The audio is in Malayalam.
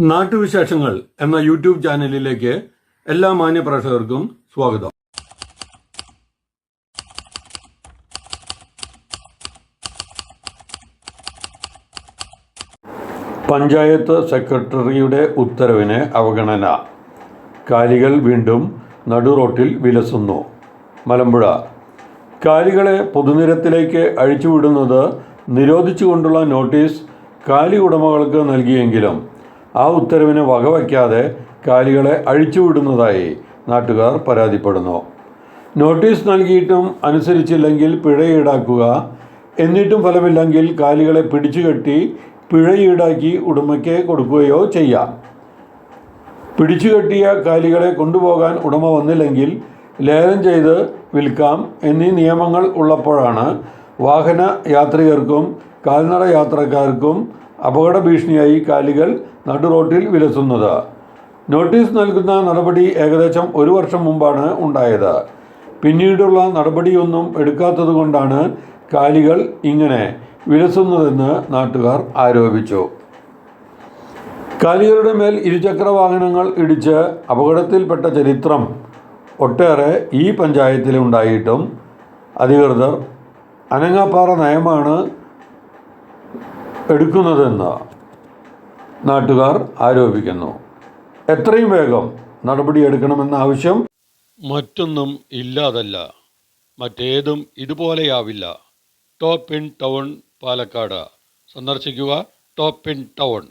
നാട്ടുവിശേഷങ്ങൾ എന്ന യൂട്യൂബ് ചാനലിലേക്ക് എല്ലാ മാന്യപ്രേക്ഷകർക്കും സ്വാഗതം. പഞ്ചായത്ത് സെക്രട്ടറിയുടെ ഉത്തരവിന് അവഗണന. കാലികൾ വീണ്ടും നടുറോട്ടിൽ വിലസുന്നു. മലമ്പുഴ. കാലികളെ പൊതുനിരത്തിലേക്ക് അഴിച്ചുവിടുന്നത് നിരോധിച്ചുകൊണ്ടുള്ള നോട്ടീസ് കാലി ഉടമകൾക്ക് നൽകിയെങ്കിലും ആ ഉത്തരവിന് വകവയ്ക്കാതെ കാലികളെ അഴിച്ചുവിടുന്നതായി നാട്ടുകാർ പരാതിപ്പെടുന്നു. നോട്ടീസ് നൽകിയിട്ടും അനുസരിച്ചില്ലെങ്കിൽ പിഴ ഈടാക്കുക എന്നിട്ടും ഫലമില്ലെങ്കിൽ കാലികളെ പിടിച്ചുകെട്ടി പിഴ ഈടാക്കി ഉടമയ്ക്ക് കൊടുക്കുകയോ ചെയ്യാം. പിടിച്ചുകെട്ടിയ കാലികളെ കൊണ്ടുപോകാൻ ഉടമ വന്നില്ലെങ്കിൽ ലേലം ചെയ്ത് വിൽക്കാം എന്നീ നിയമങ്ങൾ ഉള്ളപ്പോഴാണ് വാഹന യാത്രികർക്കും കാൽനട യാത്രക്കാർക്കും അപകട ഭീഷണിയായി കാലികൾ നടുറോട്ടിൽ വിലസുന്നത്. നോട്ടീസ് നൽകുന്ന നടപടി ഏകദേശം ഒരു വർഷം മുമ്പാണ് ഉണ്ടായത്. പിന്നീടുള്ള നടപടിയൊന്നും എടുക്കാത്തതുകൊണ്ടാണ് കാലികൾ ഇങ്ങനെ വിലസുന്നതെന്ന് നാട്ടുകാർ ആരോപിച്ചു. കാലികളുടെ മേൽ ഇരുചക്ര വാഹനങ്ങൾ ഇടിച്ച് അപകടത്തിൽപ്പെട്ട ചരിത്രം ഒട്ടേറെ ഈ പഞ്ചായത്തിലുണ്ടായിട്ടും അധികൃതർ അനങ്ങാപ്പാറ നയമാണ് എടുക്കുന്നതെന്ന് നാട്ടുകാർ ആരോപിക്കുന്നു. എത്രയും വേഗം നടപടിയെടുക്കണമെന്ന ആവശ്യം മറ്റൊന്നും ഇല്ലാതല്ല. മറ്റേതും ഇതുപോലെയാവില്ല. Top in town Palakkad. സന്ദർശിക്കുക ടോപ്പ് ഇൻ ടൗൺ.